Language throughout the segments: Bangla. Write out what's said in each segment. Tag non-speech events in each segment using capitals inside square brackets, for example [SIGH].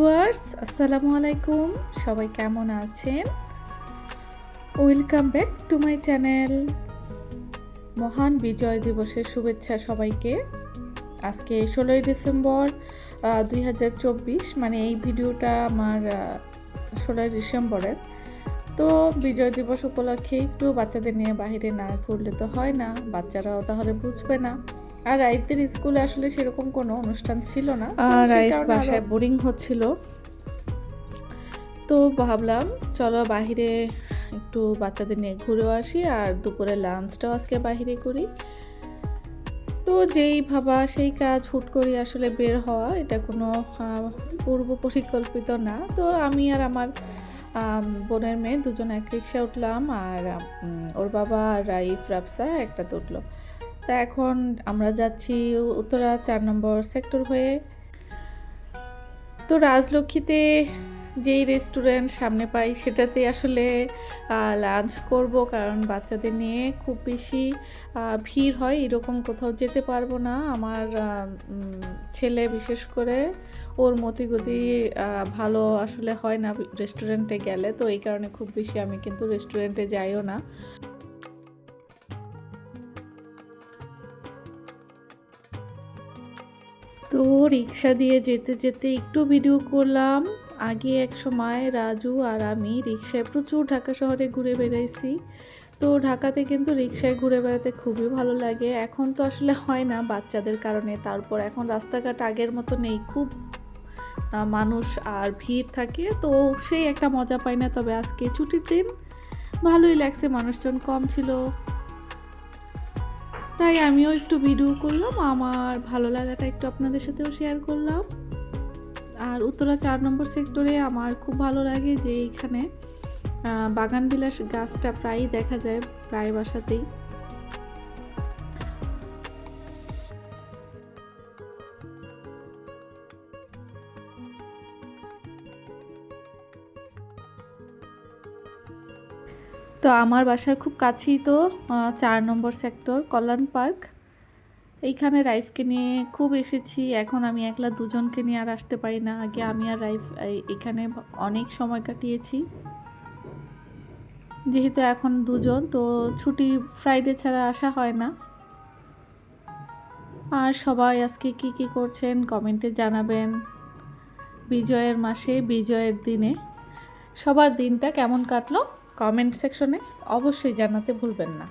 ভিউয়ার্স, আসসালামু আলাইকুম। সবাই কেমন আছেন? Welcome back to my channel. মহান বিজয় দিবসের শুভেচ্ছা সবাইকে। আজকে ষোলোই ডিসেম্বর দুই হাজার চব্বিশ মানে এই ভিডিওটা আমার ষোলোই ডিসেম্বরের। তো বিজয় দিবস উপলক্ষে একটু বাচ্চাদের নিয়ে বাইরে না ঘুরলে তো হয় না, বাচ্চারাও তাহলে বুঝবে না। আর রাইফদের স্কুলে আসলে সেরকম কোনো অনুষ্ঠান ছিল না। রাইফ বাসায় বোরিং হচ্ছিল। তো ভাবলাম চলো বাহিরে একটু বাচ্চাদের নিয়ে ঘুরেও আসি আর দুপুরে লাঞ্চটাও আজকে বাহিরে করি। তো যেই ভাবা সেই কাজ হুট করে আসলে বের হওয়া এটা কোনো পূর্ব পরিকল্পিত না। তো আমি আর আমার আম, বোনের মেয়ে দুজন এক রিক্সা উঠলাম আর ওর বাবা আর রাইফ রাফসা একটাতে উঠল তা এখন আমরা যাচ্ছি উত্তরা চার নম্বর সেক্টর হয়ে। তো রাজলক্ষ্মীতে যেই রেস্টুরেন্ট সামনে পাই সেটাতে আসলে লাঞ্চ করব কারণ বাচ্চাদের নিয়ে খুব বেশি ভিড় হয়। এরকম কোথাও যেতে পারব না। আমার ছেলে বিশেষ করে, ওর মতিগতি ভালো আসলে হয় না রেস্টুরেন্টে গেলে। তো এই কারণে খুব বেশি আমি কিন্তু রেস্টুরেন্টে যাইও না। তো রিক্সা দিয়ে যেতে যেতে একটু ভিডিও করলাম। আগে এক সময় রাজু আর আমি রিক্সায় প্রচুর ঢাকা শহরে ঘুরে বেড়াইছি। তো ঢাকাতে কিন্তু রিক্সায় ঘুরে বেড়াতে খুবই ভালো লাগে। এখন তো আসলে হয় না বাচ্চাদের কারণে। তারপর এখন রাস্তাঘাট আগের মতো নেই। খুব মানুষ আর ভিড় থাকে। তো সেই একটা মজা পাই না। তবে আজকে ছুটির দিন ভালোই লাগছে। মানুষজন কম ছিল। তাই আমিও একটু ভিডিও করলাম, আমার ভালো লাগাটা একটু আপনাদের সাথেও শেয়ার করলাম। আর উত্তরা চার নম্বর সেক্টরে আমার খুব ভালো লাগে যে এইখানে বাগানবিলাস বাগান বিলাস গাছটা প্রায়ই দেখা যায়, প্রায় বাসাতেই। তো আমার বাসার খুব কাছেই তো চার নম্বর সেক্টর কল্যাণ পার্ক। এইখানে রাইফকে নিয়ে খুব এসেছি। এখন আমি একলা দুজনকে নিয়ে আর আসতে পারি না। আগে আমি আর রাইফ এখানে অনেক সময় কাটিয়েছি। যেহেতু এখন দুজন, তো ছুটি ফ্রাইডে ছাড়া আসা হয় না। আর সবাই আজকে কি কি করছেন কমেন্টে জানাবেন। বিজয়ের মাসে, বিজয়ের দিনে। সবার দিনটা কেমন কাটলো? কমেন্ট সেকশনে অবশ্যই জানাতে ভুলবেন না।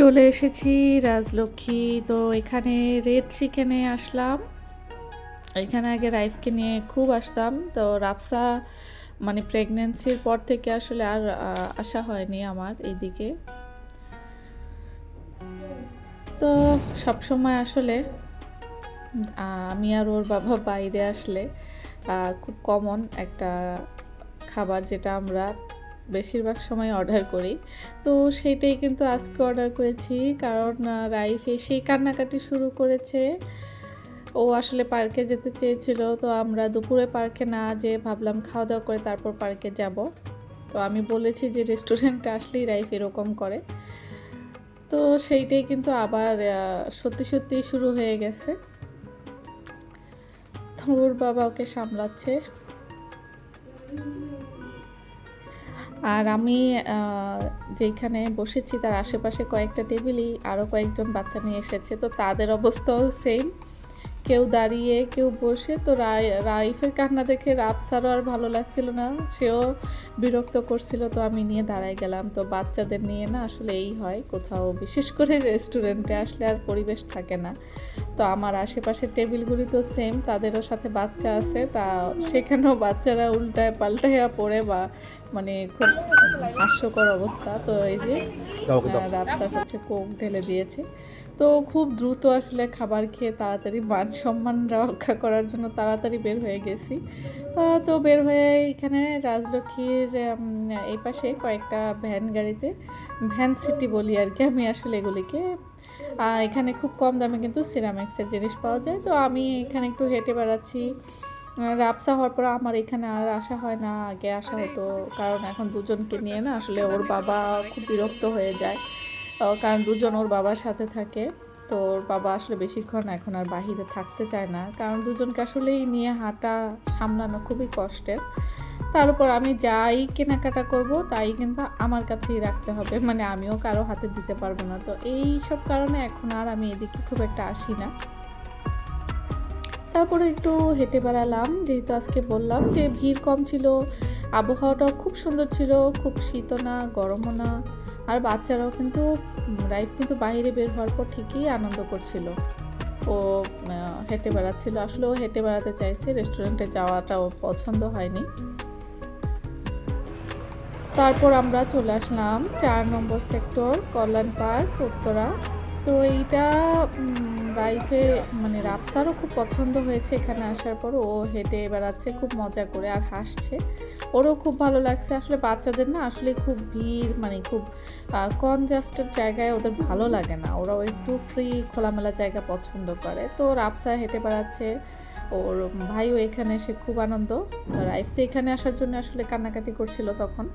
চলে এসেছি রাজলক্ষ্মী। তো এখানে রেড চিকেনে আসলাম। এখানে আগে রাইফকে নিয়ে খুব আসতাম। তো রাফসা মানে প্রেগনেন্সির পর থেকে আসলে আর আসা হয়নি আমার এইদিকে। তো সব সময় আসলে আমি আর ওর বাবা বাইরে আসলে খুব কমন একটা খাবার যেটা আমরা বেশিরভাগ সময় অর্ডার করি। তো সেইটাই কিন্তু আজকে অর্ডার করেছি, কারণ রাইফ এসেই কান্নাকাটি শুরু করেছে। ও আসলে পার্কে যেতে চেয়েছিল, তো আমরা দুপুরে পার্কে না যেয়ে ভাবলাম খাওয়া দাওয়া করে তারপর পার্কে যাব। তো আমি বলেছি যে রেস্টুরেন্টে আসলেই রাইফ এরকম করে। তো সেইটাই কিন্তু আবার সত্যি সত্যি শুরু হয়ে গেছে। ওর বাবা ওকে সামলাচ্ছে। আর আমি যেখানে বসেছি তার আশেপাশে কয়েকটা টেবিলই আরও কয়েকজন বাচ্চা নিয়ে এসেছে, তো তাদের অবস্থাও সেম কেউ দাঁড়িয়ে কেউ বসে। তো রাই রাইফের কান্না দেখে রাফসারও আর ভালো লাগছিল না। সেও বিরক্ত করছিল তো আমি নিয়ে দাঁড়াই গেলাম। তো বাচ্চাদের নিয়ে না আসলে এই হয় কোথাও বিশেষ করে রেস্টুরেন্টে আসলে আর পরিবেশ থাকে না। তো আমার আশেপাশের টেবিলগুলি তো সেম তাদেরও সাথে বাচ্চা আছে। তা সেখানেও বাচ্চারা উল্টায় পাল্টাইয়া পড়ে বা মানে খুব হাস্যকর অবস্থা। তো এই যে রাফসার হচ্ছে কোক ঢেলে দিয়েছে। তো খুব দ্রুত আসলে খাবার খেয়ে তাড়াতাড়ি মান সম্মান রক্ষা করার জন্য তাড়াতাড়ি বের হয়ে গেছি। তো বের হয়ে এখানে রাজলক্ষ্মীর এই পাশে কয়েকটা ভ্যান গাড়িতে, ভ্যান সিটি বলি আর কি আমি আসলে এগুলিকে। এখানে খুব কম দামে কিন্তু সিরামিক্সের জিনিস পাওয়া যায়। তো আমি এখানে একটু হেঁটে বেড়াচ্ছি। রাবসা হওয়ার পর আমার এখানে আর আসা হয় না, আগে আসা হতো। কারণ এখন দুজনকে নিয়ে না আসলে ওর বাবা খুব বিরক্ত হয়ে যায়। কারণ দুজন ওর বাবার সাথে থাকে, তো ওর বাবা আসলে বেশিক্ষণ এখন আর বাহিরে থাকতে চায় না। কারণ দুজনকে আসলেই নিয়ে হাঁটা, সামলানো খুবই কষ্টের। তার উপর আমি যাই কেনাকাটা করব, তাই কিন্তু আমার কাছেই রাখতে হবে। মানে আমিও কারও হাতে দিতে পারব না। তো এই সব কারণে এখন আর আমি এদিকে খুব একটা আসি না। তারপরে একটু হেঁটে বেড়ালাম, যেহেতু আজকে বললাম যে ভিড় কম ছিল, আবহাওয়াটাও খুব সুন্দর ছিল, খুব শীতও না, গরমও না। আর বাচ্চারাও কিন্তু রাইফ কিন্তু বাইরে বের হওয়ার পর ঠিকই আনন্দ করছিল। ও হেঁটে বেড়াচ্ছিল। আসলে ও হেঁটে বেড়াতে চাইছে রেস্টুরেন্টে যাওয়াটা ওর পছন্দ হয়নি। তারপর আমরা চলে আসলাম চার নম্বর সেক্টর কল্যাণ পার্ক, উত্তরা। তো এইটা রাইফে মানে রাপসারও খুব পছন্দ হয়েছে। এখানে আসার পর ও হেঁটে বেড়াচ্ছে, খুব মজা করে আর হাসছে। ওরও খুব ভালো লাগছে। আসলে বাচ্চাদের না আসলে খুব ভিড় মানে খুব কনজাস্টেড জায়গায় ওদের ভালো লাগে না। ওরাও একটু ফ্রি খোলামেলা জায়গা পছন্দ করে। তো ওর রাপসা হেঁটে বেড়াচ্ছে, ওর ভাইও এখানে এসে খুব আনন্দ। রাইফ তো এখানে আসার জন্য আসলে কান্নাকাটি করছিল তখন।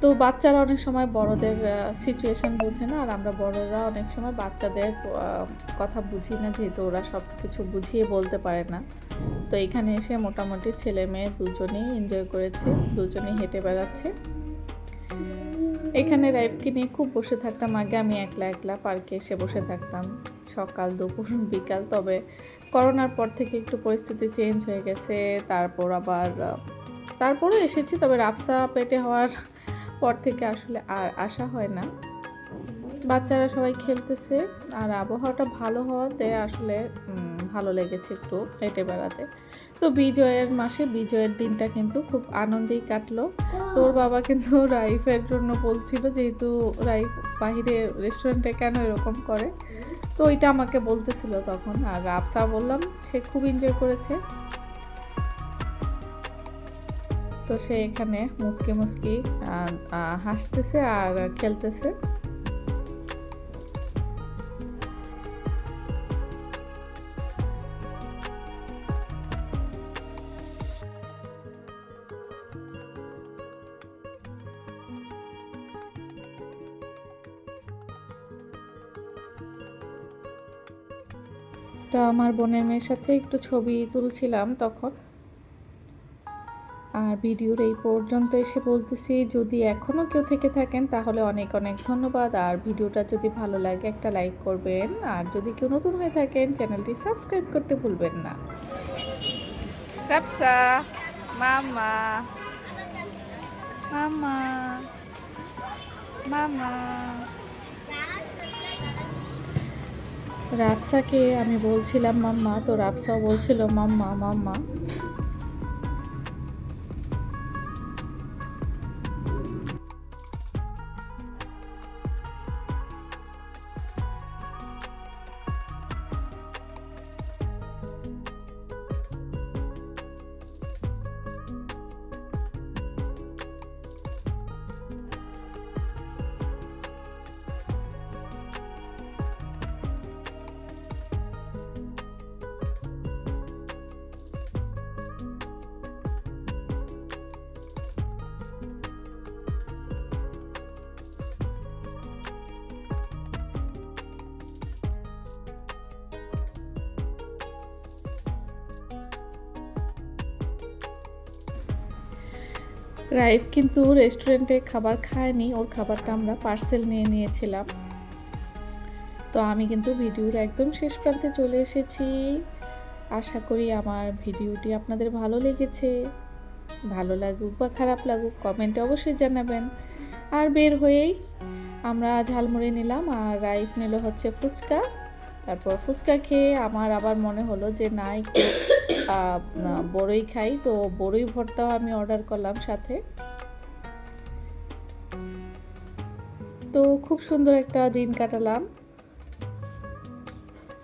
তো বাচ্চারা অনেক সময় বড়দের সিচুয়েশন বুঝে না, আর আমরা বড়রা অনেক সময় বাচ্চাদের কথা বুঝি না, যেহেতু ওরা সব কিছু বুঝিয়ে বলতে পারে না। তো এখানে এসে মোটামুটি ছেলে মেয়ে দুজনেই এনজয় করেছে, দুজনেই হেঁটে বেড়াচ্ছে। এখানে রাইফকে নিয়ে খুব বসে থাকতাম, আগে আমি একলা একলা পার্কে এসে বসে থাকতাম। সকাল, দুপুর, বিকাল, তবে করোনার পর থেকে একটু পরিস্থিতি চেঞ্জ হয়ে গেছে, তারপর আবার তারপরও এসেছি, তবে রাপসা পেটে হওয়ার পর থেকে আসলে আর আসা হয় না। বাচ্চারা সবাই খেলতেছে, আর আবহাওয়াটা ভালো হওয়াতে আসলে ভালো লেগেছে একটু হেঁটে বেড়াতে। তো বিজয়ের মাসে বিজয়ের দিনটা কিন্তু খুব আনন্দেই কাটলো। তোর বাবা কিন্তু [LAUGHS] রাইফের জন্য বলছিল যেহেতু রাইফ বাহিরে রেস্টুরেন্টে কেন এরকম করে। তো ওইটা আমাকে বলতেছিল তখন আর রাফসা বললাম সে খুব এনজয় করেছে। তো সে এখানে মুসকি মুসকি হাসতেছে আর খেলতেছে। তো আমার বোনের মেয়ের সাথে একটু ছবি তুলছিলাম তখন। আর ভিডিওর এই পর্যন্ত এসে বলতেছি, যদি এখনও কেউ থেকে থাকেন তাহলে অনেক অনেক ধন্যবাদ। আর ভিডিওটা যদি ভালো লাগে একটা লাইক করবেন। আর যদি কেউ নতুন হয়ে থাকেন, চ্যানেলটি সাবস্ক্রাইব করতে ভুলবেন না। মামা মামা মামা। রাপসাকে আমি বলছিলাম মাম্মা তো রাপসাও বলছিল মাম্মা মাম্মা। রাইফ কিন্তু রেস্টুরেন্টে খাবার খায়নি, ওর খাবারটা আমরা পার্সেল নিয়ে নিয়েছিলাম। তো আমি কিন্তু ভিডিওর একদম শেষ প্রান্তে চলে এসেছি। আশা করি আমার ভিডিওটি আপনাদের ভালো লেগেছে। ভালো লাগুক বা খারাপ লাগুক কমেন্টে অবশ্যই জানাবেন। আর বের হয়েই আমরা ঝালমুড়ি নিলাম আর রাইফ নিল হচ্ছে ফুচকা। তারপর ফুচকা খেয়ে আমার আবার মনে হলো যে না, একটু বড়ই খাই। তো বড়ই ভর্তাও আমি অর্ডার করলাম সাথে। তো খুব সুন্দর একটা দিন কাটালাম।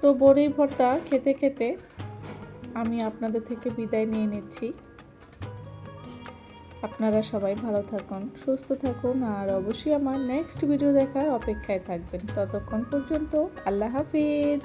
তো বড়ই ভর্তা খেতে খেতে আমি আপনাদের থেকে বিদায় নিয়ে নিচ্ছি। আপনারা সবাই ভালো থাকুন, সুস্থ থাকুন, আর অবশ্যই আমার নেক্সট ভিডিও দেখার অপেক্ষায় থাকবেন। ততক্ষণ পর্যন্ত আল্লাহ হাফিজ।